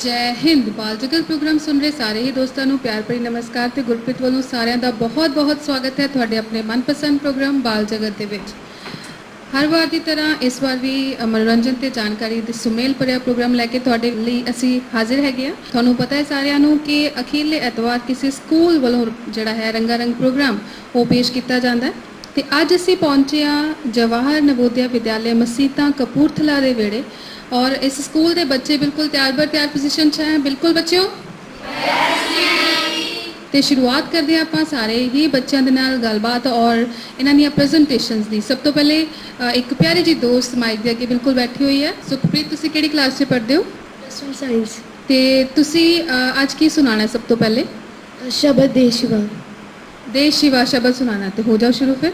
ਜੈ ਹਿੰਦ। ਬਾਲ ਜਗਤ ਪ੍ਰੋਗਰਾਮ ਸੁਣ ਰਹੇ ਸਾਰੇ ਹੀ ਦੋਸਤਾਂ ਨੂੰ ਪਿਆਰ ਭਰੀ ਨਮਸਕਾਰ ਤੇ ਗੁਰਪ੍ਰੀਤ ਵੱਲੋਂ ਸਾਰਿਆਂ ਦਾ ਬਹੁਤ-ਬਹੁਤ ਸਵਾਗਤ ਹੈ ਤੁਹਾਡੇ ਆਪਣੇ ਮਨਪਸੰਦ ਪ੍ਰੋਗਰਾਮ ਬਾਲ ਜਗਤ ਦੇ ਵਿੱਚ। ਹਰ ਵਾਰ ਦੀ ਤਰ੍ਹਾਂ ਇਸ ਵਾਰ ਵੀ ਮਨੋਰੰਜਨ ਤੇ ਜਾਣਕਾਰੀ ਦੇ ਸੁਮੇਲ ਭਰਿਆ ਪ੍ਰੋਗਰਾਮ ਲੈ ਕੇ ਤੁਹਾਡੇ ਲਈ ਅਸੀਂ ਹਾਜ਼ਰ ਹੈਗੇ ਆ ਤੁਹਾਨੂੰ ਪਤਾ ਹੈ ਸਾਰਿਆਂ ਨੂੰ ਕਿ ਅਖੀਰਲੇ ਐਤਵਾਰ ਕਿਸੇ ਸਕੂਲ ਵੱਲੋਂ ਜਿਹੜਾ ਹੈ ਰੰਗਾਰੰਗ ਪ੍ਰੋਗਰਾਮ ਉਹ ਪੇਸ਼ ਕੀਤਾ ਜਾਂਦਾ ਹੈ। ਤੇ ਅੱਜ ਅਸੀਂ ਪਹੁੰਚੇ ਆ ਜਵਾਹਰ ਨਵੋਦਿਆ ਵਿਦਿਆਲਿਆ ਮਸੀਤਾਂ ਕਪੂਰਥਲਾ ਦੇ ਵਿਹੜੇ। ਔਰ ਇਸ ਸਕੂਲ ਦੇ ਬੱਚੇ ਬਿਲਕੁਲ ਤਿਆਰ ਬਰ ਤਿਆਰ ਪੋਜੀਸ਼ਨ 'ਚ ਹੈ। ਬਿਲਕੁਲ ਬੱਚਿਓ? ਤੇ ਸ਼ੁਰੂਆਤ ਕਰਦੇ ਹਾਂ ਆਪਾਂ ਸਾਰੇ ਹੀ ਬੱਚਿਆਂ ਦੇ ਨਾਲ ਗੱਲਬਾਤ ਔਰ ਇਹਨਾਂ ਦੀਆਂ ਪ੍ਰੈਜੈਂਟੇਸ਼ਨਸ ਦੀ। ਸਭ ਤੋਂ ਪਹਿਲੇ ਅ, ਇੱਕ ਪਿਆਰੀ ਜੀ ਦੋਸਤ ਮਾਈਕ ਦੇ ਅੱਗੇ ਬਿਲਕੁਲ ਬੈਠੀ ਹੋਈ ਹੈ। ਸੁਖਪ੍ਰੀਤ ਤੁਸੀਂ ਕਿਹੜੀ ਕਲਾਸ 'ਚ ਪੜ੍ਹਦੇ ਹੋ? ਪਲੱਸ ਸਾਇੰਸ ਤੇ ਤੁਸੀਂ ਅ, ਅੱਜ ਕੀ ਸੁਣਾਉਣਾ ਹੈ ਸਭ ਤੋਂ ਪਹਿਲੇ? ਸ਼ਬਦ ਦੇਸ਼ਵਾ ਦੇਸ਼ ਸ਼ਿਵਾ ਸ਼ਬਦ ਸੁਣਾਉਣਾ ਤੇ ਹੋ ਜਾਓ ਸ਼ੁਰੂ ਫਿਰ।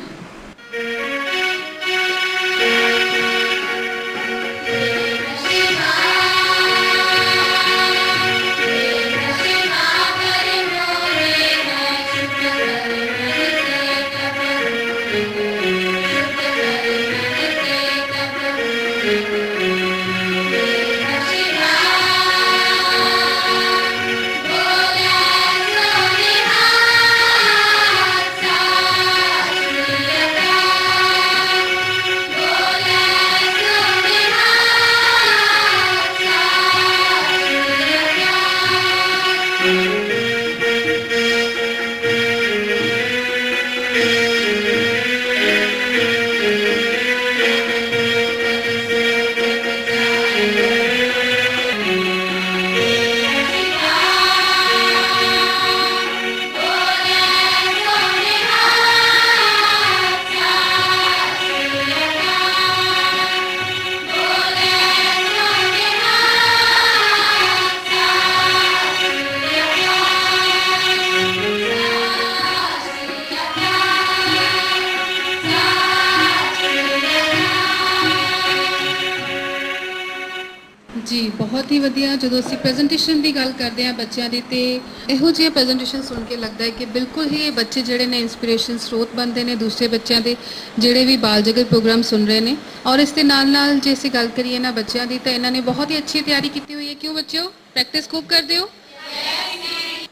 ਜੀ, ਬਹੁਤ ਹੀ ਵਧੀਆ। ਜਦੋਂ ਅਸੀਂ ਪ੍ਰੈਜੈਂਟੇਸ਼ਨ ਦੀ ਗੱਲ ਕਰਦੇ ਹਾਂ ਬੱਚਿਆਂ ਦੀ, ਤੇ ਇਹੋ ਜਿਹੇ ਪ੍ਰੈਜੈਂਟੇਸ਼ਨ ਸੁਣ ਕੇ ਲੱਗਦਾ ਹੈ ਕਿ ਬਿਲਕੁਲ ਹੀ ਇਹ ਬੱਚੇ ਜਿਹੜੇ ਨੇ ਇਨਸਪੀਰੇਸ਼ਨ ਸਰੋਤ ਬਣਦੇ ਨੇ ਦੂਸਰੇ ਬੱਚਿਆਂ ਦੇ, ਜਿਹੜੇ ਵੀ ਬਾਲ ਜਗਤ ਪ੍ਰੋਗਰਾਮ ਸੁਣ ਰਹੇ ਨੇ। ਔਰ ਇਸ ਦੇ ਨਾਲ ਨਾਲ ਜੇ ਅਸੀਂ ਗੱਲ ਕਰੀਏ ਨਾ ਬੱਚਿਆਂ ਦੀ, ਤਾਂ ਇਹਨਾਂ ਨੇ ਬਹੁਤ ਹੀ ਅੱਛੀ ਤਿਆਰੀ ਕੀਤੀ ਹੋਈ ਹੈ। ਕਿਉਂ ਬੱਚਿਓ? ਪ੍ਰੈਕਟਿਸ ਖੂਬ ਕਰਦੇ ਹੋ?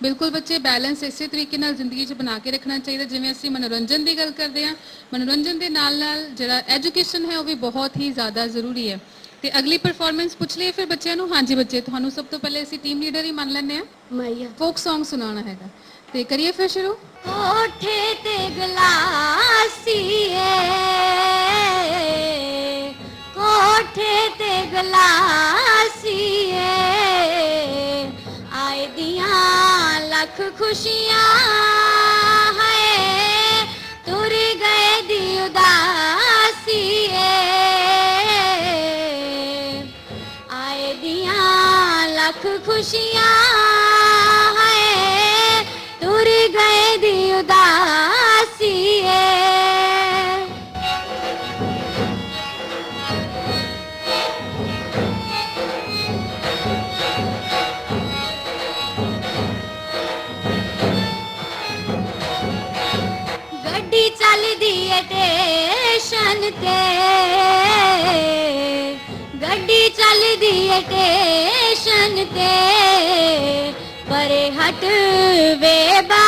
ਬਿਲਕੁਲ ਬੱਚੇ ਬੈਲੈਂਸ ਇਸੇ ਤਰੀਕੇ ਨਾਲ ਜ਼ਿੰਦਗੀ 'ਚ ਬਣਾ ਕੇ ਰੱਖਣਾ ਚਾਹੀਦਾ, ਜਿਵੇਂ ਅਸੀਂ ਮਨੋਰੰਜਨ ਦੀ ਗੱਲ ਕਰਦੇ ਹਾਂ। ਮਨੋਰੰਜਨ ਦੇ ਨਾਲ ਨਾਲ ਜਿਹੜਾ ਐਜੂਕੇਸ਼ਨ ਹੈ, ਉਹ ਵੀ ਬਹੁਤ ਹੀ ਜ਼ਿਆਦਾ ਜ਼ਰੂਰੀ ਹੈ। ਤੇ ਅਗਲੀ ਪਰਫਾਰਮੈਂਸ ਪੁੱਛ ਲਈਏ ਫਿਰ ਬੱਚਿਆਂ ਨੂੰ। ਹਾਂਜੀ ਬੱਚੇ ਤੁਹਾਨੂੰ ਸਭ ਤੋਂ ਪਹਿਲੇ ਅਸੀਂ ਟੀਮ ਲੀਡਰ ਹੀ ਮੰਨ ਲੈਂਦੇ ਹਾਂ। ਮਾਇਆ ਫੋਕ Song ਸੁਣਾਉਣਾ ਹੈਗਾ। ਤੇ ਕਰੀਏ ਫਿਰ ਸ਼ੁਰੂ। ਕੋਠੇ ਤੇ ਗਲਾਸੀਏ ਕੋਠੇ ਤੇ ਗਲਾਸੀਏ ਆਏ ਦੀਆਂ ਲੱਖ ਖੁਸ਼ੀਆਂ ਚੱਲਦੀ ਏ ਟੇਸ਼ਨ ਤੇ। ਗੱਡੀ ਚੱਲਦੀ ਏ ਟੇਸ਼ਨ ਤੇ। ਪਰੇ ਹਟ ਵੇ ਬਾਬੂ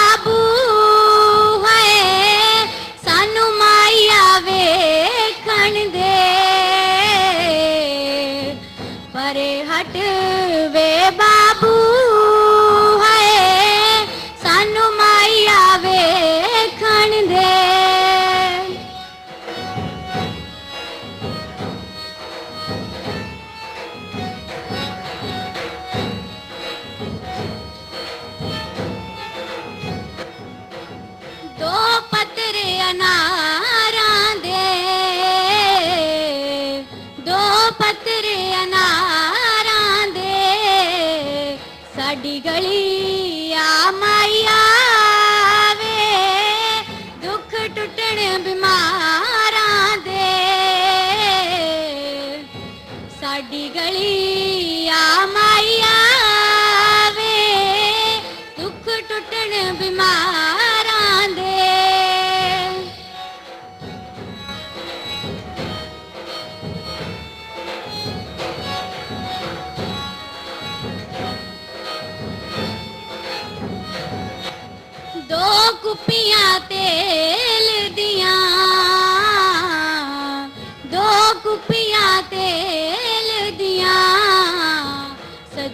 ਦੇ ਸਾਡੀ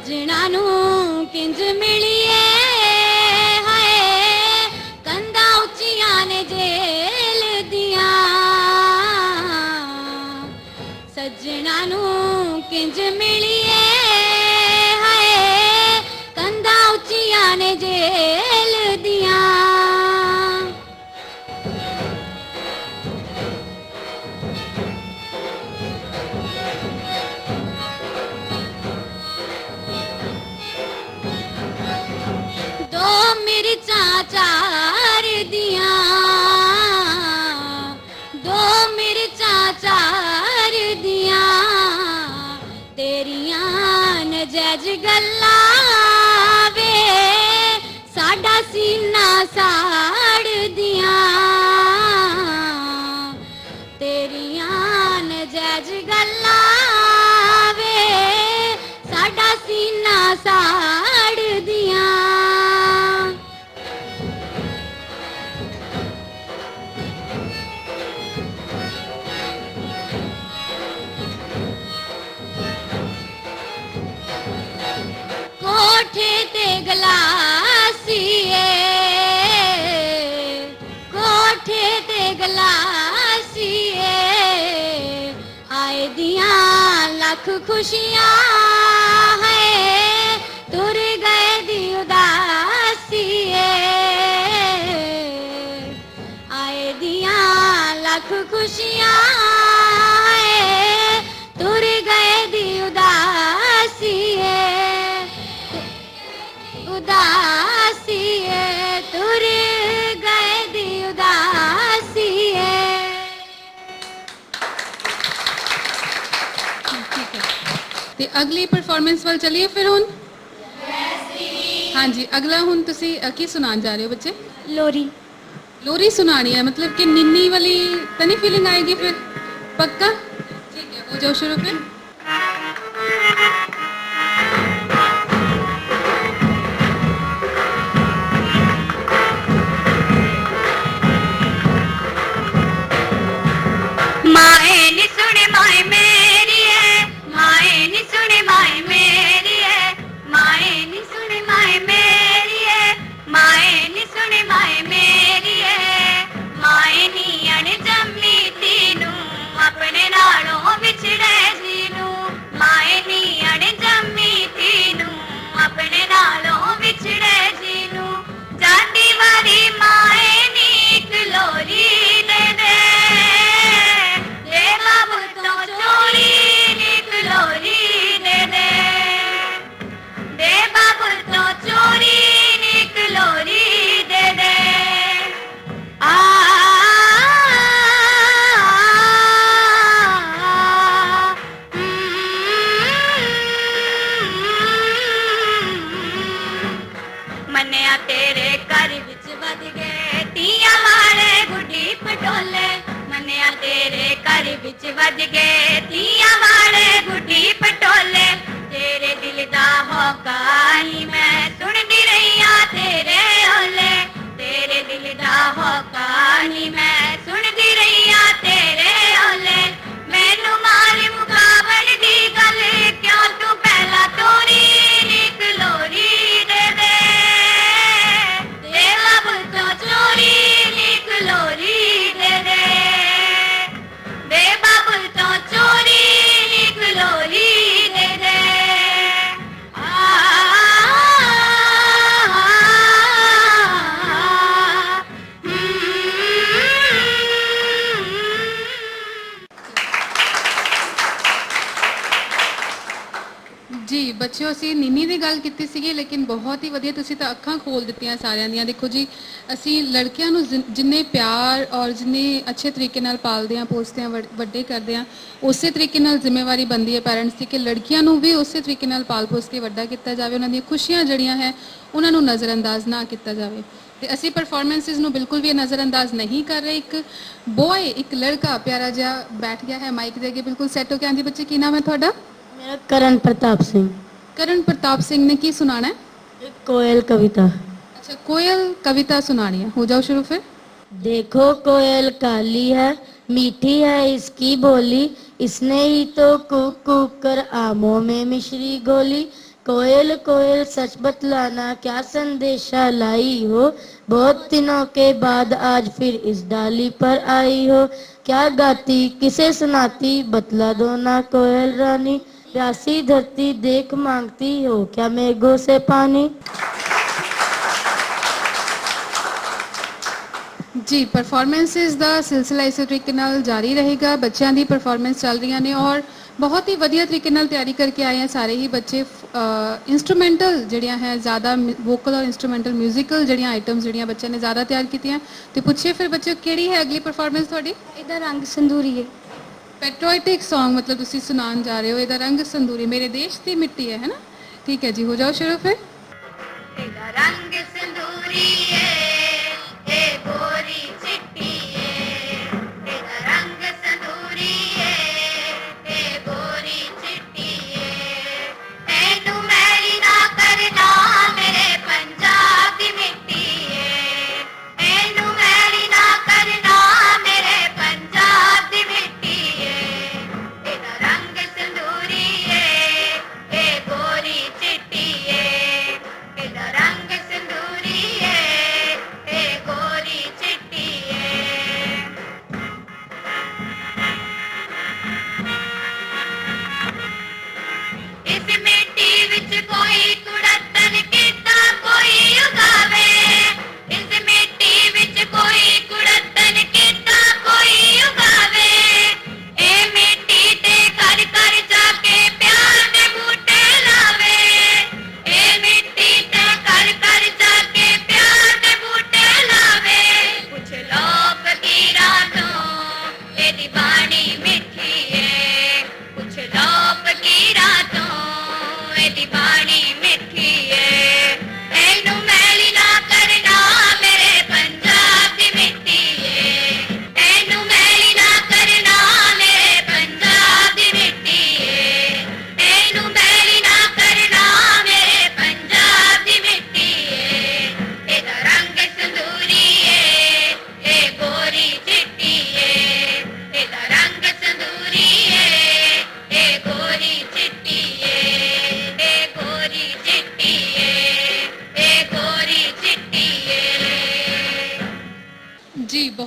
ਸੱਜਣਾ ਨੂੰ ਕਿੰਜ ਮਿਲੀਏ ਹਾਏ ਕੰਧਾਂ ਉੱਚੀਆਂ ਨੇ ਜੇਲ ਦੀਆਂ। ਸੱਜਣਾ ਨੂੰ ਕਿੰਜ ਮਿਲੀਏ ಗಲ್ಲ ਦੀਆਂ ਲੱਖ ਖੁਸ਼ੀਆਂ ਹੈ ਤੁਰ ਗਏ ਦੀ ਉਦਾਸੀਏ ਆਏ ਦੀਆਂ ਲੱਖ ਅਗਲੀ ਪਰਫਾਰਮੈਂਸ ਵੱਲ ਚਲੀਏ ਫਿਰ ਹੁਣ? ਹਾਂਜੀ ਅਗਲਾ ਹੁਣ ਤੁਸੀਂ ਕੀ ਸੁਣਾਉਣ ਜਾ ਰਹੇ ਹੋ ਬੱਚੇ? ਲੋਰੀ। ਲੋਰੀ ਸੁਣਾਣੀ ਹੈ ਮਤਲਬ ਕਿ ਨਿੰਨੀ ਵਾਲੀ ਤਾਂ ਨਹੀਂ ਫੀਲਿੰਗ ਆਏਗੀ ਫਿਰ? ਪੱਕਾ? ਠੀਕ ਹੈ ਹੋ ਜਾਓ ਸ਼ੁਰੂ ਫਿਰ। ਵਿੱਚ ਗਏ ਤੀਆਂ ਵਾਲੇ ਗੁੱਡੀ ਪਟੋਲੇ। ਤੇਰੇ ਦਿਲ ਦਾ ਹੋਕਾ ਹੀ ਮੈਂ ਸੁਣਦੀ ਰਹੀਆਂ ਤੇਰੇ ਓਲੇ ਤੇਰੇ ਦਿਲ ਦਾ ਹੋਕਾ ਹੀ ਮੈਂ ਸੁਣਦੀ ਰਹੀਆਂ ਤੇਰੇ ਓਲੇ ਕੀਤੀ ਸੀਗੀ, ਲੇਕਿਨ ਬਹੁਤ ਹੀ ਵਧੀਆ ਤੁਸੀਂ ਤਾਂ ਅੱਖਾਂ ਖੋਲ ਦਿੱਤੀਆਂ ਸਾਰਿਆਂ ਦੀਆਂ। ਦੇਖੋ ਜੀ, ਅਸੀਂ ਲੜਕਿਆਂ ਨੂੰ ਜਿਨ- ਜਿੰਨੇ ਪਿਆਰ ਔਰ ਜਿੰਨੇ ਅੱਛੇ ਤਰੀਕੇ ਨਾਲ ਪਾਲਦੇ ਹਾਂ, ਪੋਸਦੇ ਆ ਵੱਡ- ਵੱਡੇ ਕਰਦੇ ਹਾਂ, ਉਸੇ ਤਰੀਕੇ ਨਾਲ ਜ਼ਿੰਮੇਵਾਰੀ ਬਣਦੀ ਹੈ ਪੈਰੈਂਟਸ ਦੀ ਕਿ ਲੜਕੀਆਂ ਨੂੰ ਵੀ ਉਸੇ ਤਰੀਕੇ ਨਾਲ ਪਾਲ ਪੋਸ ਕੇ ਵੱਡਾ ਕੀਤਾ ਜਾਵੇ। ਉਹਨਾਂ ਦੀਆਂ ਖੁਸ਼ੀਆਂ ਜਿਹੜੀਆਂ ਹੈ, ਉਹਨਾਂ ਨੂੰ ਨਜ਼ਰਅੰਦਾਜ਼ ਨਾ ਕੀਤਾ ਜਾਵੇ। ਤੇ ਅਸੀਂ ਪਰਫਾਰਮੈਂਸਿਸ ਨੂੰ ਬਿਲਕੁਲ ਵੀ ਨਜ਼ਰਅੰਦਾਜ਼ ਨਹੀਂ ਕਰ ਰਹੇ। ਇੱਕ ਬॉय ਇੱਕ ਲੜਕਾ ਪਿਆਰਾ ਜਿਹਾ ਬੈਠ ਗਿਆ ਹੈ ਮਾਈਕ ਦੇ ਅੱਗੇ, ਬਿਲਕੁਲ ਸੈੱਟ ਹੋ ਕੇ ਆਂਦੀ ਬੱਚੇ, ਕੀ ਨਾਮ ਹੈ ਤੁਹਾਡਾ? ਮੇਰਾ ਕਰਨ ਪ੍ਰਤਾਪ ਸਿੰਘ। करण प्रताप सिंह ने की सुनाना है? एक कोयल कविता। अच्छा कोयल कविता सुनानी है। हो जाओ शुरू फिर। देखो कोयल काली है मीठी है इसकी बोली। इसने ही तो कुक कुक कर आमों में मिश्री गोली। कोयल कोयल सच बतलाना क्या संदेशा लाई हो? बहुत दिनों के बाद आज फिर इस डाली पर आई हो। क्या गाती किसे सुनाती? बतला दो ना कोयल रानी। प्यासी धरती देख मांगती हो क्या मेघों से पानी ਜੀ ਪਰਫਾਰਮੈਂਸਿਸ ਦਾ ਸਿਲਸਿਲਾ ਇਸੇ ਤਰੀਕੇ ਨਾਲ ਜਾਰੀ ਰਹੇਗਾ ਬੱਚਿਆਂ ਦੀ ਪਰਫਾਰਮੈਂਸ ਚੱਲ ਰਹੀਆਂ ਨੇ ਔਰ ਬਹੁਤ ਹੀ ਵਧੀਆ ਤਰੀਕੇ ਨਾਲ ਤਿਆਰੀ ਕਰਕੇ ਆਏ ਆ ਸਾਰੇ ਹੀ ਬੱਚੇ ਇਨਸਟਰੂਮੈਂਟਲ ਜਿਹੜੀਆਂ ਹੈ ਜ਼ਿਆਦਾ ਵੋਕਲ ਔਰ ਇਨਸਟਰੂਮੈਂਟਲ 뮤지컬 ਜਿਹੜੀਆਂ ਆਈਟਮਸ ਜਿਹੜੀਆਂ ਬੱਚਿਆਂ ਨੇ ਜ਼ਿਆਦਾ ਤਿਆਰ ਕੀਤੀਆਂ ਤੇ ਪੁੱਛੀਏ ਫਿਰ ਬੱਚੇ ਕਿਹੜੀ ਹੈ ਅਗਲੀ ਪਰਫਾਰਮੈਂਸ ਤੁਹਾਡੀ ਇਹਦਾ ਰੰਗ ਸੰਧੂਰੀ ਹੈ ਪੈਟਰੋਇਟਿਕ Song ਮਤਲਬ ਤੁਸੀਂ ਸੁਣਾਉਣ ਜਾ ਰਹੇ ਹੋ ਇਹਦਾ ਰੰਗ ਸੰਦੂਰੀ ਮੇਰੇ ਦੇਸ਼ ਦੀ ਮਿੱਟੀ ਹੈ ਹੈ ਨਾ ਠੀਕ ਹੈ ਜੀ ਹੋ ਜਾਓ ਸ਼ੁਰੂ ਫਿਰ ਇਹਦਾ ਰੰਗ ਸੰਦੂਰੀ ਏ ਏ ਗੋਰੀ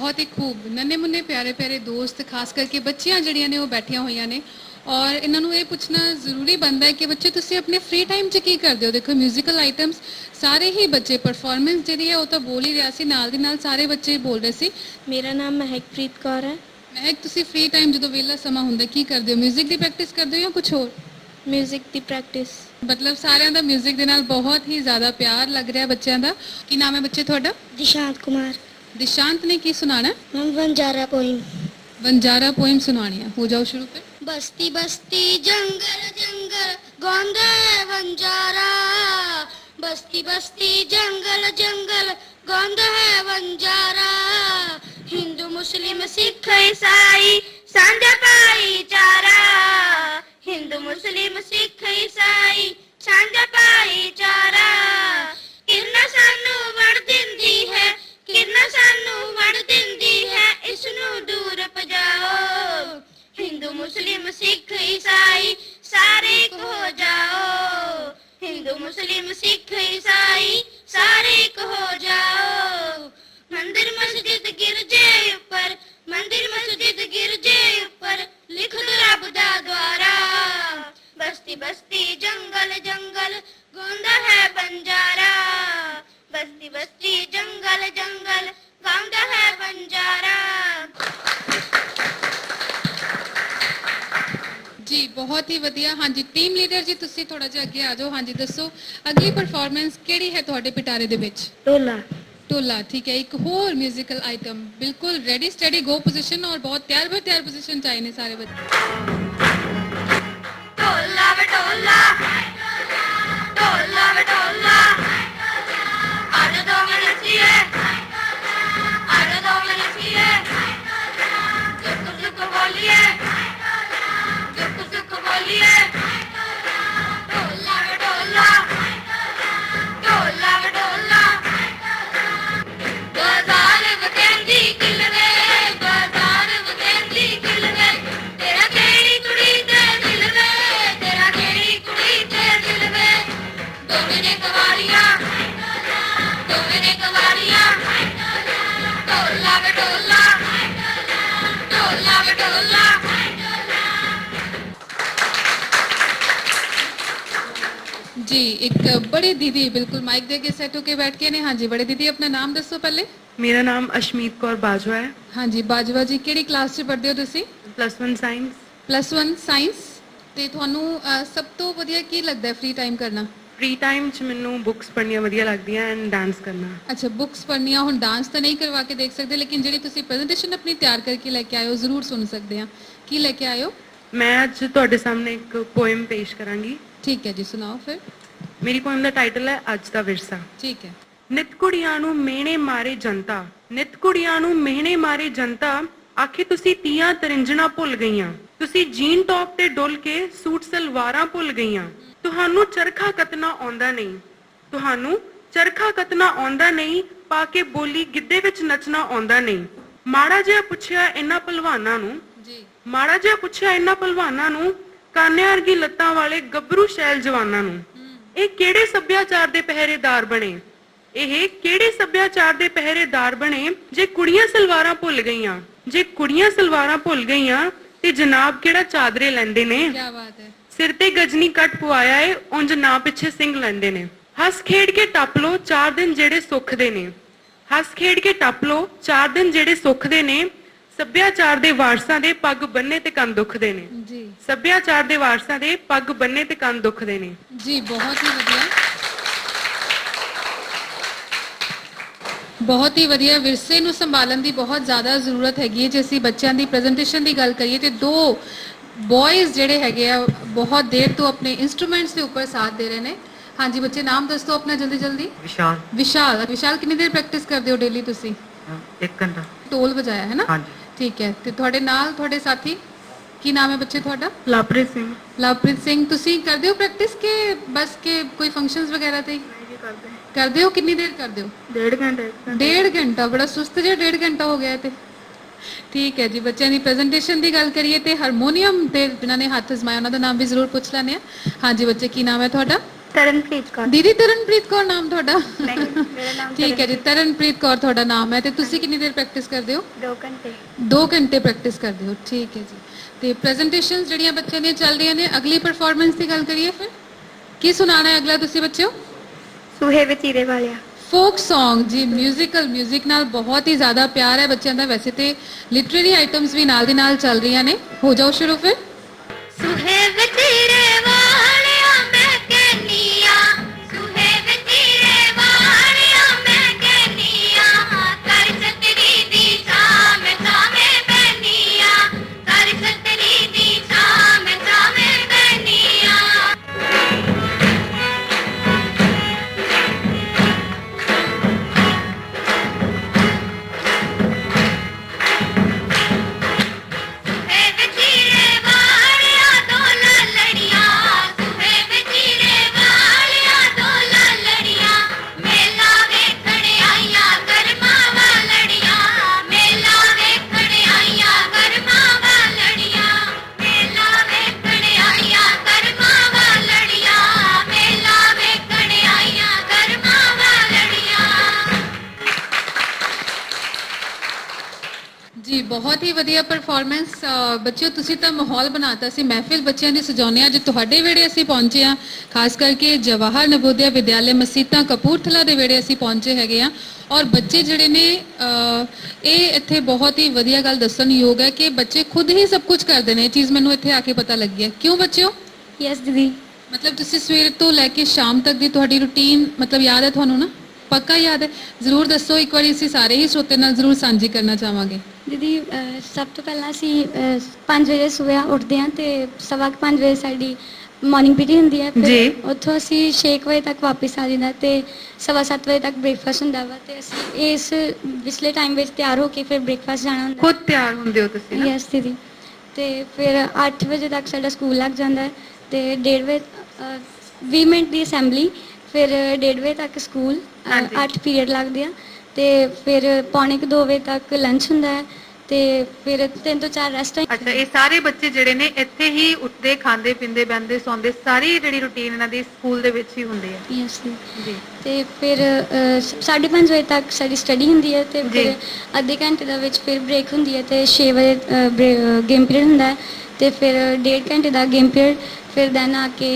ਬਹੁਤ ਹੀ ਖੂਬ ਨੰਨੇ ਮੁੰਨੇ ਪਿਆਰੇ ਪਿਆਰੇ ਦੋਸਤ ਖਾਸ ਕਰਕੇ ਬੱਚੀਆਂ ਜਿਹੜੀਆਂ ਨੇ ਉਹ ਬੈਠੀਆਂ ਹੋਈਆਂ ਨੇ ਔਰ ਇਹਨਾਂ ਨੂੰ ਇਹ ਪੁੱਛਣਾ ਜ਼ਰੂਰੀ ਬਣਦਾ ਹੈ ਕਿ ਬੱਚੇ ਤੁਸੀਂ ਆਪਣੇ ਫ੍ਰੀ ਟਾਈਮ 'ਚ ਕੀ ਕਰਦੇ ਹੋ ਦੇਖੋ 뮤지컬 ਆਈਟਮਸ ਸਾਰੇ ਹੀ ਬੱਚੇ ਪਰਫਾਰਮੈਂਸ ਜਿਹੜੀ ਹੈ ਉਹ ਤਾਂ ਬੋਲ ਹੀ ਰਿਹਾ ਸੀ ਨਾਲ ਦੀ ਨਾਲ ਸਾਰੇ ਬੱਚੇ ਬੋਲ ਰਹੇ ਸੀ ਮੇਰਾ ਨਾਮ ਮਹਿਕਪ੍ਰੀਤ ਕੌਰ ਹੈ ਮੈਂ ਤੁਸੀਂ ਫ੍ਰੀ ਟਾਈਮ ਜਦੋਂ ਵਿਹਲਾ ਸਮਾਂ ਹੁੰਦਾ ਕੀ ਕਰਦੇ ਹੋ 뮤직 ਦੀ ਪ੍ਰੈਕਟਿਸ ਕਰਦੇ ਹੋ ਜਾਂ ਕੁਝ ਹੋਰ 뮤직 ਦੀ ਪ੍ਰੈਕਟਿਸ ਮਤਲਬ ਸਾਰਿਆਂ ਦਾ 뮤직 ਦੇ ਨਾਲ ਬਹੁਤ ਹੀ ਜ਼ਿਆਦਾ ਪਿਆਰ ਲੱਗ ਰਿਹਾ ਬੱਚਿਆਂ ਦਾ ਕੀ ਨਾਮ ਹੈ ਬੱਚੇ ਤੁਹਾਡਾ ਦਿਸ਼ਾਂਤ ਕੁਮਾਰ ਦਿਸ਼ਾਂਤ ਨੇ ਕੀ ਸੁਣਾਣਾ ਮੈਂ ਵੰਜਾਰਾ ਪੋਇਮ ਵੰਜਾਰਾ ਪੋਇਮ ਸੁਣਾਣੀ ਹੈ ਹੋ ਜਾਓ ਸ਼ੁਰੂ ਫਿਰ ਬਸਤੀ ਬਸਤੀ ਜੰਗਲ ਜੰਗਲ ਗਾਉਂਦਾ ਹੈ ਵੰਜਾਰਾ ਬਸਤੀ ਬਸਤੀ ਜੰਗਲ ਜੰਗਲ ਗਾਉਂਦਾ ਹੈ ਵੰਜਾਰਾ ਹਿੰਦੂ ਮੁਸਲਿਮ ਸਿੱਖ ਈਸਾਈ ਸਾਂਝਾ ਭਾਈਚਾਰਾ ਹਿੰਦੂ ਮੁਸਲਿਮ ਸਿੱਖ ਈਸਾਈ ਸਾਂਝਾ ਭਾਈਚਾਰਾ ਕਿਰਨਾ ਸਾਨੂੰ ਵੜ ਦਿੰਦੀ ਹੈ ਕਿਰਨਾ ਸਾਨੂੰ ਵੜ ਦਿੰਦੀ ਹੈ ਇਸ ਨੂੰ ਦੂਰ ਭਜਾਓ। ਹਿੰਦੂ, ਮੁਸਲਿਮ, ਸਿੱਖ, ਈਸਾਈ, ਸਾਰੇ ਇੱਕ ਹੋ ਜਾਓ। ਹਿੰਦੂ, ਮੁਸਲਿਮ, ਸਿੱਖ, ਈਸਾਈ, ਸਾਰੇ ਇੱਕ ਹੋ ਜਾਓ। ਮੰਦਿਰ, ਮਸਜਿਦ, ਗਿਰਜੇ ਉੱਪਰ, ਮੰਦਿਰ, ਮਸਜਿਦ, ਗਿਰਜੇ ਉੱਪਰ ਲਿਖ ਦੋ ਰੱਬ ਦਾ ਦੁਆਰਾ। ਬਸਤੀ ਬਸਤੀ, ਜੰਗਲ ਜੰਗਲ ਗਾਉਂਦਾ ਹੈ ਬੰਜਾਰਾ। ਬਹੁਤ ਹੀ ਵਧੀਆ ਹਾਂਜੀ ਟੀਮ ਲੀਡਰ ਜੀ ਤੁਸੀਂ ਥੋੜਾ ਜਿਹਾ ਅੱਗੇ ਆ ਜਾਓ ਹਾਂਜੀ ਦੱਸੋ ਅਗਲੀ ਪਰਫਾਰਮੈਂਸ ਕਿਹੜੀ ਹੈ ਤੁਹਾਡੇ ਪਿਟਾਰੇ ਦੇ ਵਿੱਚ टोला टोला ठीक है एक और म्यूजिकल आइटम बिल्कुल रेडी स्टडी गो पोजीशन और बहुत तैयार बर तैयार पोजीशन चाहिए ने सारे बच्चे ਢੋਲਾ ਵਟੋਲਾ ਢੋਲਾ ਵਟੋਲਾ ਅੱਜ ਦੋ ਮਨਸੀਏ ਅੱਜ ਦੋ ਮਨਸੀਏ ਜੁਕ ਜੁਕ ਬੋਲੀਏ ਇੱਕ ਬੜੇ ਦੀਦੀ ਬਿਲਕੁਲ ਮਾਈਕ ਦੇ ਕੇ ਸੈਟ ਹੋ ਕੇ ਬੈਠ ਕੇ ਨੇ। ਹਾਂਜੀ ਬੜੇ ਦੀਦੀ ਆਪਣਾ ਨਾਮ ਦੱਸੋ ਪਹਿਲੇ? ਮੇਰਾ ਨਾਮ ਅਸ਼ਮੀਤ ਕੌਰ ਬਾਜਵਾ ਹੈ। ਹਾਂਜੀ ਬਾਜਵਾ ਜੀ ਕਿਹੜੀ ਕਲਾਸ 'ਚ ਪੜ੍ਹਦੇ ਹੋ ਤੁਸੀਂ? ਪਲੱਸ 1 ਸਾਇੰਸ ਪਲੱਸ 1 ਸਾਇੰਸ ਤੇ ਤੁਹਾਨੂੰ ਅਹ, ਸਭ ਤੋਂ ਵਧੀਆ ਕੀ ਲੱਗਦਾ ਹੈ ਫ੍ਰੀ ਟਾਈਮ ਕਰਨਾ? ਫ੍ਰੀ ਟਾਈਮ 'ਚ ਮੈਨੂੰ ਬੁੱਕਸ ਪੜ੍ਹਨੀਆਂ ਵਧੀਆ ਲੱਗਦੀਆਂ ਐਂਡ ਡਾਂਸ ਕਰਨਾ। ਅੱਛਾ ਬੁੱਕਸ ਪੜ੍ਹਨੀਆਂ ਹੁਣ ਡਾਂਸ ਤਾਂ ਨਹੀਂ ਕਰਵਾ ਕੇ ਦੇਖ ਸਕਦੇ ਲੇਕਿਨ ਜਿਹੜੀ ਤੁਸੀਂ ਪ੍ਰੈਜੈਂਟੇਸ਼ਨ ਆਪਣੀ ਤਿਆਰ ਕਰਕੇ ਲੈ ਕੇ ਆਏ ਹੋ ਜ਼ਰੂਰ ਸੁਣ ਸਕਦੇ ਹਾਂ। ਕੀ ਲੈ ਕੇ ਆਏ ਹੋ? ਮੈਂ ਅੱਜ ਤੁਹਾਡੇ ਸਾਹਮਣੇ ਇੱਕ ਪੋਇਮ ਪੇਸ਼ ਕਰਾਂਗੀ। ਠੀਕ ਹੈ ਜੀ ਸੁਣਾਓ ਫਿਰ। ਮੇਰੀ ਪੋਇਮ ਦਾ ਟਾਈਟਲ ਹੈ ਅੱਜ ਦਾ ਵਿਰਸਾ। ਠੀਕ ਹੈ। ਨਿਤ ਕੁੜੀਆਂ ਨੂੰ ਮਿਹਣੇ ਮਾਰੇ ਜਨਤਾ ਨਿਤ ਕੁੜੀਆਂ ਨੂੰ ਮਿਹਣੇ ਮਾਰੇ ਜਨਤਾ ਆਖੇ ਤੁਸੀਂ ਤੀਆਂ ਤਰਿੰਜਣਾ ਭੁੱਲ ਗਈਆਂ। ਤੁਸੀਂ ਜੀਨ ਟੌਪ ਤੇ ਡੁੱਲ ਕੇ ਸੂਟ ਸਲਵਾਰਾਂ ਭੁੱਲ ਗਈਆਂ। ਤੁਹਾਨੂੰ ਚਰਖਾ ਕਤਨਾ ਆਉਂਦਾ ਨਹੀਂ। ਤੁਹਾਨੂੰ ਚਰਖਾ ਕਤਨਾ ਆਉਂਦਾ ਨਹੀਂ ਪਾ ਕੇ ਬੋਲੀ ਗਿੱਧੇ ਵਿੱਚ ਨੱਚਣਾ ਆਉਂਦਾ ਨਹੀਂ। ਮਾੜਾ ਜਿਹਾ ਪੁੱਛਿਆ ਇਹਨਾਂ ਪਹਿਲਵਾਨਾਂ ਨੂੰ। ਜੀ। ਮਾੜਾ ਜਿਹਾ ਪੁੱਛਿਆ ਇਹਨਾਂ ਪਹਿਲਵਾਨਾਂ ਨੂੰ। ਕਾਨਿਆਂ ਵਰਗੀ ਲੱਤਾਂ ਵਾਲੇ ਗੱਭਰੂ ਸ਼ੈਲ ਜਵਾਨਾਂ ਨੂੰ। ਇਹ ਕਿਹੜੇ ਸੱਭਿਆਚਾਰ ਦੇ ਪਹਿਰੇਦਾਰ ਬਣੇ? ਇਹ ਕਿਹੜੇ ਸੱਭਿਆਚਾਰ ਦੇ ਪਹਿਰੇਦਾਰ ਬਣੇ? ਜੇ ਕੁੜੀਆਂ ਸਲਵਾਰਾਂ ਭੁੱਲ ਗਈਆਂ ਜੇ ਕੁੜੀਆਂ ਸਲਵਾਰਾਂ ਭੁੱਲ ਗਈਆਂ ਤੇ ਜਨਾਬ ਕਿਹੜਾ ਚਾਦਰੇ ਲੈਂਦੇ ਨੇ? ਕੀ ਬਾਤ ਹੈ। ਸਿਰ ਤੇ ਗਜਨੀ ਕੱਟ ਪਵਾਇਆ ਏ ਉਂਝ ਨਾ ਪਿੱਛੇ ਸਿੰਘ ਲੈਂਦੇ ਨੇ। ਹੱਸ ਖੇਡ ਕੇ ਟੱਪ ਲੋ ਚਾਰ ਦਿਨ ਜਿਹੜੇ ਸੁੱਖ ਦੇ ਨੇ। ਹੱਸ ਖੇਡ ਕੇ ਟੱਪ ਲੋ ਚਾਰ ਦਿਨ ਜਿਹੜੇ ਸੁੱਖ ਦੇ ਨੇ ਸੱਭਿਆਚਾਰ ਦੇ ਵਾਰਸਾਂ ਦੇ ਪੱਗ ਬੰਨੇ ਤੇ ਕੰਨ ਦੁਖਦੇ ਨੇ। ਜੀ। ਸੱਭਿਆਚਾਰ ਦੇ ਵਾਰਸਾਂ ਦੇ ਪੱਗ ਬੰਨੇ ਤੇ ਕੰਨ ਦੁਖਦੇ ਨੇ। ਜੀ ਬਹੁਤ ਹੀ ਵਧੀਆ। ਬਹੁਤ ਹੀ ਵਧੀਆ। ਵਿਰਸੇ ਨੂੰ ਸੰਭਾਲਣ ਦੀ ਬਹੁਤ ਜ਼ਿਆਦਾ ਜ਼ਰੂਰਤ ਹੈਗੀ ਹੈ। ਜੇ ਅਸੀਂ ਬੱਚਿਆਂ ਦੀ ਪ੍ਰੈਜੈਂਟੇਸ਼ਨ ਦੀ ਗੱਲ ਕਰੀਏ ਤੇ ਦੋ ਬॉयਜ਼ ਜਿਹੜੇ ਹੈਗੇ ਆ ਬਹੁਤ ਦੇਰ ਤੋਂ ਆਪਣੇ ਇਨਸਟਰੂਮੈਂਟਸ ਦੇ ਉੱਪਰ ਸਾਥ ਦੇ ਰਹੇ ਨੇ। ਹਾਂਜੀ ਬੱਚੇ ਨਾਮ ਦੱਸੋ ਆਪਣਾ ਜਲਦੀ ਜਲਦੀ। ਵਿਸ਼ਾਲ। ਵਿਸ਼ਾਲ। ਵਿਸ਼ਾਲ ਕਿੰਨੀ ਦੇਰ ਪ੍ਰੈਕਟਿਸ ਕਰਦੇ ਹੋ ਡੇਲੀ ਤੁਸੀਂ? ਇੱਕ ਘੰਟਾ। ਢੋਲ ਵਜਾਇਆ ਹੈ ਨਾ? ਹਾਂਜੀ। ਠੀਕ ਹੈ। ਤੇ ਤੁਹਾਡੇ ਨਾਲ ਤੁਹਾਡੇ ਸਾਥੀ ਕੀ ਨਾਮ ਹੈ ਬੱਚੇ ਤੁਹਾਡਾ? ਲਵਪ੍ਰੀਤ ਸਿੰਘ। ਲਵਪ੍ਰੀਤ ਸਿੰਘ ਤੁਸੀਂ ਕਰਦੇ ਹੋ ਪ੍ਰੈਕਟਿਸ ਕਿ ਬਸ ਕਿ ਕੋਈ ਫੰਕਸ਼ਨਸ ਵਗੈਰਾ ਤੇ? ਹੀ? ਕਰਦੇ ਹੋ? ਕਿੰਨੀ ਦੇਰ ਕਰਦੇ ਹੋ? ਡੇਢ ਘੰਟੇ ਡੇਢ ਘੰਟਾ ਬੜਾ ਸੁਸਤ ਜਿਹਾ ਡੇਢ ਘੰਟਾ ਹੋ ਗਿਆ ਇਹ ਤੇ। ਠੀਕ ਹੈ ਜੀ ਬੱਚਿਆਂ ਦੀ ਪ੍ਰੈਜੈਂਟੇਸ਼ਨ ਦੀ ਗੱਲ ਕਰੀਏ ਤੇ ਹਾਰਮੋਨੀਅਮ ਤੇ ਜਿਨ੍ਹਾਂ ਨੇ ਹੱਥ ਅਜ਼ਮਾਇਆ ਉਹਨਾਂ ਦਾ ਨਾਮ ਵੀ ਜ਼ਰੂਰ ਪੁੱਛ ਲੈਣੇ ਆ ਹਾਂਜੀ ਬੱਚੇ ਕੀ ਨਾਮ ਹੈ ਤੁਹਾਡਾ? ਤਰਨਪ੍ਰੀਤ ਕੌਰ। ਦੀਦੀ ਤਰਨਪ੍ਰੀਤ ਕੌਰ ਨਾਮ ਤੁਹਾਡਾ? ਨਹੀਂ ਮੇਰਾ ਨਾਮ ਠੀਕ ਹੈ ਜੀ ਤਰਨਪ੍ਰੀਤ ਕੌਰ ਤੁਹਾਡਾ ਨਾਮ ਹੈ ਤੇ ਤੁਸੀਂ ਕਿੰਨੀ ਦੇਰ ਪ੍ਰੈਕਟਿਸ ਕਰਦੇ ਹੋ? 2 ਘੰਟੇ। 2 ਘੰਟੇ ਪ੍ਰੈਕਟਿਸ ਕਰਦੇ ਹੋ ਠੀਕ ਹੈ ਜੀ। ਤੇ ਪ੍ਰੈਜੈਂਟੇਸ਼ਨਸ ਜਿਹੜੀਆਂ ਬੱਚਿਆਂ ਦੀਆਂ ਚੱਲ ਰਹੀਆਂ ਨੇ ਅਗਲੀ ਪਰਫਾਰਮੈਂਸ ਦੀ ਗੱਲ ਕਰੀਏ ਫਿਰ? ਕੀ ਸੁਣਾਉਣਾ ਹੈ ਅਗਲਾ ਤੁਸੀਂ ਬੱਚਿਓ? ਸੁਹੇ ਵਚੀਰੇ ਵਾਲਿਆ। ਫੋਕ Song ਜੀ ਮਿਊਜ਼ੀਕਲ 뮤직 ਨਾਲ ਬਹੁਤ ਹੀ ਜ਼ਿਆਦਾ ਪਿਆਰ ਹੈ ਬੱਚਿਆਂ ਦਾ। ਵੈਸੇ ਤੇ ਲਿਟਰੇਰੀ ਆਈਟਮਸ ਵੀ ਨਾਲ ਦੀ ਨਾਲ ਚੱਲ ਰਹੀਆਂ ਨੇ। ਹੋ ਜਾਓ ਸ਼ੁਰੂ ਫਿਰ। ਸੁਹੇ ਵਧੀਆ ਪਰਫਾਰਮੈਂਸ ਬੱਚਿਓ ਤੁਸੀਂ ਤਾਂ ਮਾਹੌਲ ਬਣਾਤਾ ਸੀ। ਮਹਿਫਿਲ ਬੱਚਿਆਂ ਦੀ ਸਜਾਉਂਦੇ ਆ ਅੱਜ ਤੁਹਾਡੇ ਵੇੜੇ ਅਸੀਂ ਪਹੁੰਚੇ ਆ ਖਾਸ ਕਰਕੇ ਜਵਾਹਰ ਨਵੋਦਿਆ ਵਿਦਿਆਲਿਆ ਮਸੀਤਾਂ ਕਪੂਰਥਲਾ ਦੇ ਵੇੜੇ ਅਸੀਂ ਪਹੁੰਚੇ ਹੈਗੇ ਆ ਔਰ ਬੱਚੇ ਜਿਹੜੇ ਨੇ ਇਹ ਇੱਥੇ ਬਹੁਤ ਹੀ ਵਧੀਆ ਗੱਲ ਦੱਸਣ ਯੋਗ ਹੈ ਕਿ ਬੱਚੇ ਖੁਦ ਹੀ ਸਭ ਕੁਝ ਕਰਦੇ ਨੇ। ਇਹ ਚੀਜ਼ ਮੈਨੂੰ ਇੱਥੇ ਆ ਕੇ ਪਤਾ ਲੱਗੀ ਹੈ। ਕਿਉਂ ਬੱਚਿਓ? ਯੈਸ ਦੀਦੀ। ਮਤਲਬ ਤੁਸੀਂ ਸਵੇਰ ਤੋਂ ਲੈ ਕੇ ਸ਼ਾਮ ਤੱਕ ਦੀ ਤੁਹਾਡੀ ਰੁਟੀਨ ਮਤਲਬ ਯਾਦ ਹੈ ਤੁਹਾਨੂੰ ਨਾ? ਪੱਕਾ ਯਾਦ ਹੈ? ਜ਼ਰੂਰ ਦੱਸੋ। ਇੱਕ ਵਾਰੀ ਅਸੀਂ ਸਾਰੇ ਹੀ ਸਰੋਤੇ ਨਾਲ ਜ਼ਰੂਰ ਸਾਂਝੀ ਕਰਨਾ ਚਾਹਾਂਗੇ। ਦੀਦੀ ਅਹ ਸਭ ਤੋਂ ਪਹਿਲਾਂ ਅਸੀਂ 5 ਵਜੇ ਸਵੇਰ ਉੱਠਦੇ ਹਾਂ ਤੇ ਸਵਾ 5 ਵਜੇ ਸਾਡੀ ਮਾਰਨਿੰਗ ਪੀਟੀ ਹੁੰਦੀ ਹੈ। ਜੀ। ਉੱਥੋਂ ਅਸੀਂ 6 ਵਜੇ ਤੱਕ ਵਾਪਸ ਆ ਜਾਂਦੇ ਤੇ ਸਵਾ 7 ਵਜੇ ਤੱਕ ਬ੍ਰੇਕਫਾਸਟ ਹੁੰਦਾ ਵਾ ਤੇ ਅਸੀਂ ਇਸ ਵਿਚਲੇ ਟਾਈਮ ਵਿੱਚ ਤਿਆਰ ਹੋ ਕੇ ਫਿਰ ਬ੍ਰੇਕਫਾਸਟ ਜਾਣਾ ਹੁੰਦਾ। ਖੁਦ ਤਿਆਰ ਹੁੰਦੇ ਹੋ ਤੁਸੀਂ ਨਾ? ਯੈਸ ਦੀਦੀ। ਤੇ ਫਿਰ 8 ਵਜੇ ਤੱਕ ਸਾਡਾ ਸਕੂਲ ਲੱਗ ਜਾਂਦਾ ਹੈ ਤੇ 1:30 ਵਜੇ ਅਹ, 20 ਮਿੰਟ ਦੀ ਅਸੈਂਬਲੀ ਫਿਰ 1:30 ਵਜੇ ਤੱਕ ਸਕੂਲ ਹਾਂਜੀ। 8 ਪੀਰੀਅਡ ਲੱਗਦੇ ਆ। ਤੇ ਫਿਰ ਪੌਣੇ 2 ਵਜੇ ਤੱਕ ਲੰਚ ਹੁੰਦਾ ਹੈ ਤੇ ਫਿਰ 3 ਤੋਂ 4 ਰੈਸਟ ਅੱਛਾ ਇਹ ਸਾਰੇ ਬੱਚੇ ਜਿਹੜੇ ਨੇ ਇੱਥੇ ਹੀ ਉੱਠਦੇ ਖਾਂਦੇ ਪਿੰਦੇ ਬੈੰਦੇ ਸੌਂਦੇ ਸਾਰੀ ਜਿਹੜੀ ਰੁਟੀਨ ਇਹਨਾਂ ਦੀ ਸਕੂਲ ਦੇ ਵਿੱਚ ਹੀ ਹੁੰਦੀ ਹੈ ਯੈਸ ਜੀ ਤੇ ਫਿਰ 5:30 ਵਜੇ ਤੱਕ ਸਾਡੀ ਸਟੱਡੀ ਹੁੰਦੀ ਹੈ ਤੇ। ਫਿਰ ਅੱਧੇ ਘੰਟੇ ਦਾ ਵਿੱਚ ਫਿਰ ਬ੍ਰੇਕ ਹੁੰਦੀ ਹੈ ਤੇ 6 ਵਜੇ ਗੇਮ ਪੀਰੀਅਡ ਹੁੰਦਾ ਹੈ ਤੇ ਫਿਰ ਡੇਢ ਘੰਟੇ ਦਾ ਗੇਮ ਪੀਰੀਅਡ ਫਿਰ ਦੈਨ ਆ ਕੇ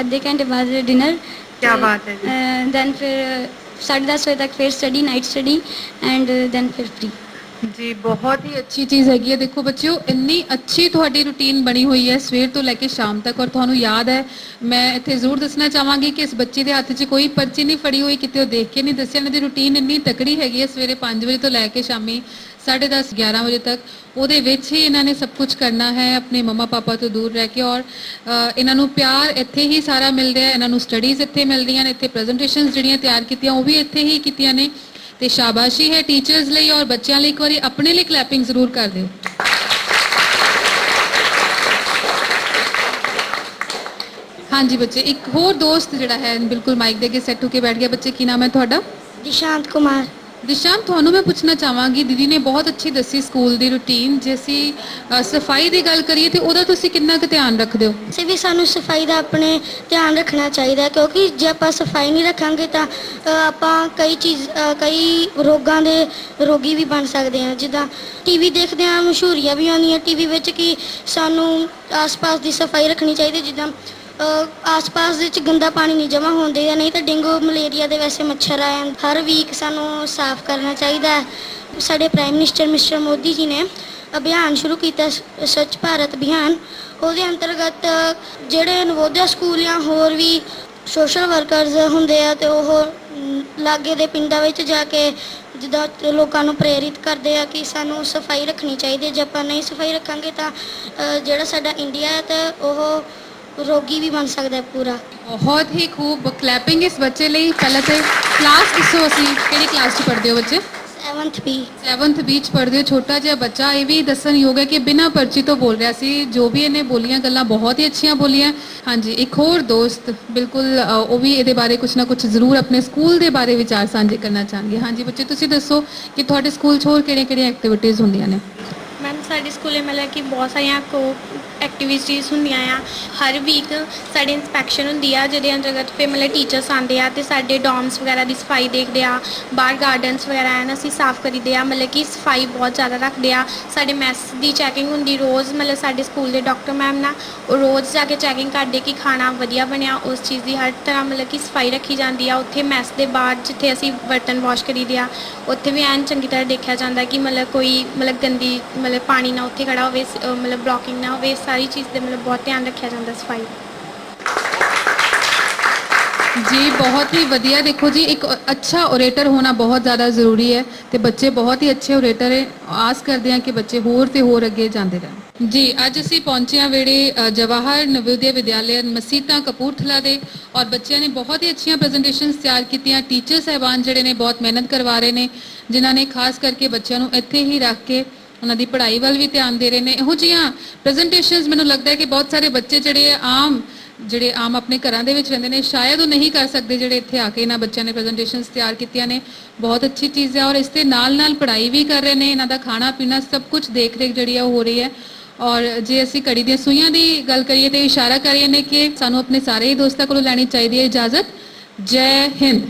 ਅੱਧੇ ਘੰਟੇ ਬਾਅਦ ਡਿਨਰ ਕਿਆ ਬਾਤ ਹੈ ਜੀ। ਦੈਨ ਫਿਰ 10:30 ਵਜੇ ਤੱਕ ਫਿਰ study night study and then ਫਿਰ ਫ੍ਰੀ ਜੀ ਬਹੁਤ ਹੀ ਅੱਛੀ ਚੀਜ਼ ਹੈਗੀ ਹੈ ਦੇਖੋ ਬੱਚਿਓ ਇੰਨੀ ਅੱਛੀ ਤੁਹਾਡੀ ਰੁਟੀਨ ਬਣੀ ਹੋਈ ਹੈ ਸਵੇਰ ਤੋਂ ਲੈ ਕੇ ਸ਼ਾਮ ਤੱਕ ਔਰ ਤੁਹਾਨੂੰ ਯਾਦ ਹੈ ਮੈਂ ਇੱਥੇ ਜ਼ਰੂਰ ਦੱਸਣਾ ਚਾਹਾਂਗੀ ਕਿ ਇਸ ਬੱਚੇ ਦੇ ਹੱਥ 'ਚ ਕੋਈ ਪਰਚੀ ਨਹੀਂ ਫੜੀ ਹੋਈ ਕਿਤੇ ਉਹ ਦੇਖ ਕੇ ਨਹੀਂ ਦੱਸਿਆ ਇਹਨਾਂ ਦੀ ਰੁਟੀਨ ਇੰਨੀ ਤਕੜੀ ਹੈਗੀ ਹੈ ਸਵੇਰੇ 5 ਵਜੇ ਤੋਂ ਲੈ ਕੇ ਸ਼ਾਮੀ 10:30 11 ਵਜੇ ਤੱਕ ਉਹਦੇ ਵਿੱਚ ਹੀ ਇਹਨਾਂ ਨੇ ਸਭ ਕੁਝ ਕਰਨਾ ਹੈ ਆਪਣੇ ਮਮਾ ਪਾਪਾ ਤੋਂ ਦੂਰ ਰਹਿ ਕੇ ਔਰ ਇਹਨਾਂ ਨੂੰ ਪਿਆਰ ਇੱਥੇ ਹੀ ਸਾਰਾ ਮਿਲਦਾ ਹੈ ਇਹਨਾਂ ਨੂੰ ਸਟੱਡੀਜ਼ ਇੱਥੇ ਮਿਲਦੀਆਂ ਨੇ ਇੱਥੇ ਪ੍ਰੈਜੈਂਟੇਸ਼ਨਸ ਜਿਹੜੀਆਂ ਤਿਆਰ ਕੀਤੀਆਂ ਉਹ ਵੀ ਇੱਥੇ ਹੀ ਕੀਤੀਆਂ ਨੇ ਤੇ ਸ਼ਾਬਾਸ਼ੀ ਹੈ ਟੀਚਰਸ ਲਈ ਔਰ ਬੱਚਿਆਂ ਲਈ ਇੱਕ ਵਾਰੀ ਆਪਣੇ ਲਈ ਕਲੈਪਿੰਗ ਜ਼ਰੂਰ ਕਰ ਦਿਓ ਹਾਂਜੀ ਬੱਚੇ ਇੱਕ ਹੋਰ ਦੋਸਤ ਜਿਹੜਾ ਹੈ ਬਿਲਕੁਲ ਮਾਈਕ ਦੇ ਅੱਗੇ ਸੈੱਟ ਹੋ ਕੇ ਬੈਠ ਗਿਆ ਬੱਚੇ ਕੀ ਨਾਮ ਹੈ ਤੁਹਾਡਾ ਦਿਸ਼ਾਂਤ ਕੁਮਾਰ ਦਿਸ਼ਾਮ ਤੁਹਾਨੂੰ ਮੈਂ ਪੁੱਛਣਾ ਚਾਹਾਂਗੀ ਦੀਦੀ ਨੇ ਬਹੁਤ ਅੱਛੀ ਦੱਸੀ ਸਕੂਲ ਦੀ ਰੁਟੀਨ ਜੇ ਅਸੀਂ ਅ, ਸਫ਼ਾਈ ਦੀ ਗੱਲ ਕਰੀਏ ਤੇ ਉਹਦਾ ਤੁਸੀਂ ਕਿੰਨਾ ਕੁ ਧਿਆਨ ਰੱਖਦੇ ਹੋ? ਸੇ ਵੀ ਸਾਨੂੰ ਸਫ਼ਾਈ ਦਾ ਆਪਣੇ ਧਿਆਨ ਰੱਖਣਾ ਚਾਹੀਦਾ ਹੈ ਕਿਉਂਕਿ ਜੇ ਆਪਾਂ ਸਫ਼ਾਈ ਨਹੀਂ ਰੱਖਾਂਗੇ ਤਾਂ ਅ, ਆਪਾਂ ਕਈ ਚੀਜ਼ ਅ, ਕਈ ਰੋਗਾਂ ਦੇ ਰੋਗੀ ਵੀ ਬਣ ਸਕਦੇ ਹਾਂ। ਜਿੱਦਾਂ ਟੀਵੀ ਦੇਖਦੇ ਹਾਂ ਮਸ਼ਹੂਰੀਆਂ ਵੀ ਆਉਂਦੀਆਂ ਟੀਵੀ ਵਿੱਚ ਕਿ ਸਾਨੂੰ ਆਸ-ਪਾਸ ਦੀ ਸਫ਼ਾਈ ਰੱਖਣੀ ਚਾਹੀਦੀ ਜਿੱਦਾਂ ਆਸ-ਪਾਸ ਵਿੱਚ ਗੰਦਾ ਪਾਣੀ ਨਹੀਂ ਜਮ੍ਹਾਂ ਹੋਣ ਦੇਗਾ ਨਹੀਂ ਤਾਂ ਡੇਂਗੂ ਮਲੇਰੀਆ ਦੇ ਵੈਸੇ ਮੱਛਰ ਆ ਜਾਂਦੇ। ਹਰ ਵੀਕ ਸਾਨੂੰ ਸਾਫ਼ ਕਰਨਾ ਚਾਹੀਦਾ ਹੈ ਸਾਡੇ prime minister mister Modi ji ਨੇ ਅਭਿਆਨ ਸ਼ੁਰੂ ਕੀਤਾ ਸ- ਸਵੱਛ ਭਾਰਤ ਅਭਿਆਨ ਉਹਦੇ ਅੰਤਰਗਤ ਜਿਹੜੇ ਨਵੋਦਿਆ ਸਕੂਲ ਜਾਂ ਹੋਰ ਵੀ ਸੋਸ਼ਲ ਵਰਕਰਸ ਹੁੰਦੇ ਆ ਤੇ ਉਹ ਮ, ਲਾਗੇ ਦੇ ਪਿੰਡਾਂ ਵਿੱਚ ਜਾ ਕੇ ਜਿੱਦਾਂ ਲੋਕਾਂ ਨੂੰ ਪ੍ਰੇਰਿਤ ਕਰਦੇ ਆ ਕਿ ਸਾਨੂੰ ਸਫ਼ਾਈ ਰੱਖਣੀ ਚਾਹੀਦੀ ਹੈ ਜੇ ਆਪਾਂ ਨਹੀਂ ਸਫ਼ਾਈ ਰੱਖਾਂਗੇ ਤਾਂ ਅ, ਜਿਹੜਾ ਸਾਡਾ ਇੰਡੀਆ ਹੈ ਤਾਂ ਉਹ ਰੋਗੀ ਵੀ ਬਣ ਸਕਦਾ ਹੈ ਪੂਰਾ। ਬਹੁਤ ਹੀ ਖੂਬ ਕਲੈਪਿੰਗ ਇਸ ਬੱਚੇ ਲਈ। ਪਹਿਲਾਂ ਤੇ ਕਲਾਸ ਦੱਸੋ ਅਸੀਂ ਕਿਹੜੀ ਕਲਾਸ 'ਚ ਪੜ੍ਹਦੇ ਹੋ ਬੱਚੇ? 7th ਵੀ 7th ਵਿੱਚ ਪੜ੍ਹਦੇ ਹੋ। ਛੋਟਾ ਜਿਹਾ ਬੱਚਾ ਇਹ ਵੀ ਦੱਸਣ ਯੋਗ ਹੈ ਕਿ ਬਿਨਾਂ ਪਰਚੀ ਤੋਂ ਬੋਲ ਰਿਹਾ ਸੀ। ਜੋ ਵੀ ਇਹਨੇ ਬੋਲੀਆਂ ਗੱਲਾਂ ਬਹੁਤ ਹੀ ਅੱਛੀਆਂ ਬੋਲੀਆਂ। ਹਾਂਜੀ ਇੱਕ ਹੋਰ ਦੋਸਤ ਬਿਲਕੁਲ ਅ, ਉਹ ਵੀ ਇਹਦੇ ਬਾਰੇ ਕੁਝ ਨਾ ਕੁਝ ਜ਼ਰੂਰ ਆਪਣੇ ਸਕੂਲ ਦੇ ਬਾਰੇ ਵਿਚਾਰ ਸਾਂਝੇ ਕਰਨਾ ਚਾਹਾਂਗੇ ਹਾਂਜੀ ਬੱਚੇ ਤੁਸੀਂ ਦੱਸੋ ਕਿ ਤੁਹਾਡੇ ਸਕੂਲ 'ਚ ਹੋਰ ਕਿਹੜੀਆਂ-ਕਿਹੜੀਆਂ ਐਕਟੀਵਿਟੀਜ਼ ਹੁੰਦੀਆਂ ਨੇ? ਮੈਮ ਸਾਡੇ ਸਕੂਲੇ ਮਤਲਬ ਕਿ ਬਹੁਤ ਸਾਰੀਆਂ ਕੋ ਐਕਟੀਵਿਟੀਜ਼ ਹੁੰਦੀਆਂ ਆ। ਹਰ ਵੀਕ ਸਾਡੇ ਇਨਸਪੈਕਸ਼ਨ ਹੁੰਦੀ ਆ ਜਿਹਦੇ ਅੰਤਰਗਤ ਫਿਰ ਮਤਲਬ ਟੀਚਰਸ ਆਉਂਦੇ ਆ ਤੇ ਸਾਡੇ ਡੋਮਸ ਵਗੈਰਾ ਦੀ ਸਫ਼ਾਈ ਦੇਖਦੇ ਆ, ਬਾਹਰ ਗਾਰਡਨਸ ਵਗੈਰਾ ਹਨ ਅਸੀਂ ਸਾਫ਼ ਕਰੀਦੇ ਆ, ਮਤਲਬ ਕਿ ਸਫ਼ਾਈ ਬਹੁਤ ਜ਼ਿਆਦਾ ਰੱਖਦੇ ਆ। ਸਾਡੇ ਮੈਸ ਦੀ ਚੈਕਿੰਗ ਹੁੰਦੀ ਰੋਜ਼, ਮਤਲਬ ਸਾਡੇ ਸਕੂਲ ਦੇ ਡਾਕਟਰ ਮੈਮ ਨਾ ਉਹ ਰੋਜ਼ ਜਾ ਕੇ ਚੈਕਿੰਗ ਕਰਦੇ ਕਿ ਖਾਣਾ ਵਧੀਆ ਬਣਿਆ, ਉਸ ਚੀਜ਼ ਦੀ ਹਰ ਤਰ੍ਹਾਂ ਮਤਲਬ ਕਿ ਸਫ਼ਾਈ ਰੱਖੀ ਜਾਂਦੀ ਆ। ਉੱਥੇ ਮੈਸ ਦੇ ਬਾਅਦ ਜਿੱਥੇ ਅਸੀਂ ਬਰਤਨ ਵਾਸ਼ ਕਰੀਦੇ ਆ, ਉੱਥੇ ਵੀ ਐਨ ਚੰਗੀ ਤਰ੍ਹਾਂ ਦੇਖਿਆ ਜਾਂਦਾ ਕਿ ਮਤਲਬ ਕੋਈ ਮਤਲਬ ਗੰਦੀ ਮਤਲਬ ਪਾਣੀ ਨਾ ਉੱਥੇ ਖੜਾ ਹੋਵੇ ਮਤਲਬ ਬਲੌਕਿੰਗ ਨਾ ਹੋਵੇ ਸਾਰੀ ਚੀਜ਼ ਦੇ ਮਤਲਬ ਬਹੁਤ ਧਿਆਨ ਰੱਖਿਆ ਜਾਂਦਾ ਸਫ਼ਾਈ। ਜੀ ਬਹੁਤ ਹੀ ਵਧੀਆ। ਦੇਖੋ ਜੀ ਇੱਕ ਅੱਛਾ ਓਰੇਟਰ ਹੋਣਾ ਬਹੁਤ ਜ਼ਿਆਦਾ ਜ਼ਰੂਰੀ ਹੈ ਤੇ ਬੱਚੇ ਬਹੁਤ ਹੀ ਅੱਛੇ ਓਰੇਟਰ ਹੈ ਆਸ ਕਰਦੇ ਹਾਂ ਕਿ ਬੱਚੇ ਹੋਰ ਤੇ ਹੋਰ ਅੱਗੇ ਜਾਂਦੇ ਰਹਿਣ। ਜੀ ਅੱਜ ਅਸੀਂ ਪਹੁੰਚੇ ਹਾਂ ਵੇੜੇ ਅ, ਜਵਾਹਰ ਨਵੋਦਿਆ ਵਿਦਿਆਲਿਆ ਮਸੀਤਾ ਕਪੂਰਥਲਾ ਦੇ ਔਰ ਬੱਚਿਆਂ ਨੇ ਬਹੁਤ ਹੀ ਅੱਛੀਆਂ ਪ੍ਰੈਜੈਂਟੇਸ਼ਨਸ ਤਿਆਰ ਕੀਤੀਆਂ। ਟੀਚਰ ਸਹਿਬਾਨ ਜਿਹੜੇ ਨੇ ਬਹੁਤ ਮਿਹਨਤ ਕਰਵਾ ਰਹੇ ਨੇ ਜਿਨ੍ਹਾਂ ਨੇ ਖਾਸ ਕਰਕੇ ਬੱਚਿਆਂ ਨੂੰ ਇੱਥੇ ਹੀ ਰੱਖ ਕੇ ਉਹਨਾਂ ਦੀ ਪੜ੍ਹਾਈ ਵੱਲ ਵੀ ਧਿਆਨ ਦੇ ਰਹੇ ਨੇ। ਇਹੋ ਜਿਹੀਆਂ ਪ੍ਰੈਜੈਂਟੇਸ਼ਨਸ ਮੈਨੂੰ ਲੱਗਦਾ ਹੈ ਕਿ ਬਹੁਤ ਸਾਰੇ ਬੱਚੇ ਜਿਹੜੇ ਆਮ ਜਿਹੜੇ ਆਮ ਆਪਣੇ ਘਰਾਂ ਦੇ ਵਿੱਚ ਰਹਿੰਦੇ ਨੇ, ਸ਼ਾਇਦ ਉਹ ਨਹੀਂ ਕਰ ਸਕਦੇ ਜਿਹੜੇ ਇੱਥੇ ਆ ਕੇ ਇਹਨਾਂ ਬੱਚਿਆਂ ਨੇ ਪ੍ਰੈਜੈਂਟੇਸ਼ਨਸ ਤਿਆਰ ਕੀਤੀਆਂ ਨੇ। ਬਹੁਤ ਅੱਛੀ ਚੀਜ਼ ਹੈ ਔਰ ਇਸ ਦੇ ਨਾਲ ਨਾਲ ਪੜ੍ਹਾਈ ਵੀ ਕਰ ਰਹੇ ਨੇ, ਇਹਨਾਂ ਦਾ ਖਾਣਾ ਪੀਣਾ ਸਭ ਕੁਝ ਦੇਖ ਰੇਖ ਜਿਹੜੀ ਆ ਉਹ ਹੋ ਰਹੀ ਹੈ। ਔਰ ਜੇ ਅਸੀਂ ਕੜੀ ਦੀਆਂ ਸੂਈਆਂ ਦੀ ਗੱਲ ਕਰੀਏ ਤੇ ਇਸ਼ਾਰਾ ਕਰੀਏ ਨੇ ਕਿ ਸਾਨੂੰ ਆਪਣੇ ਸਾਰੇ ਹੀ ਦੋਸਤਾਂ ਕੋਲੋਂ ਲੈਣੀ ਚਾਹੀਦੀ ਹੈ ਇਜਾਜ਼ਤ। ਜੈ ਹਿੰਦ।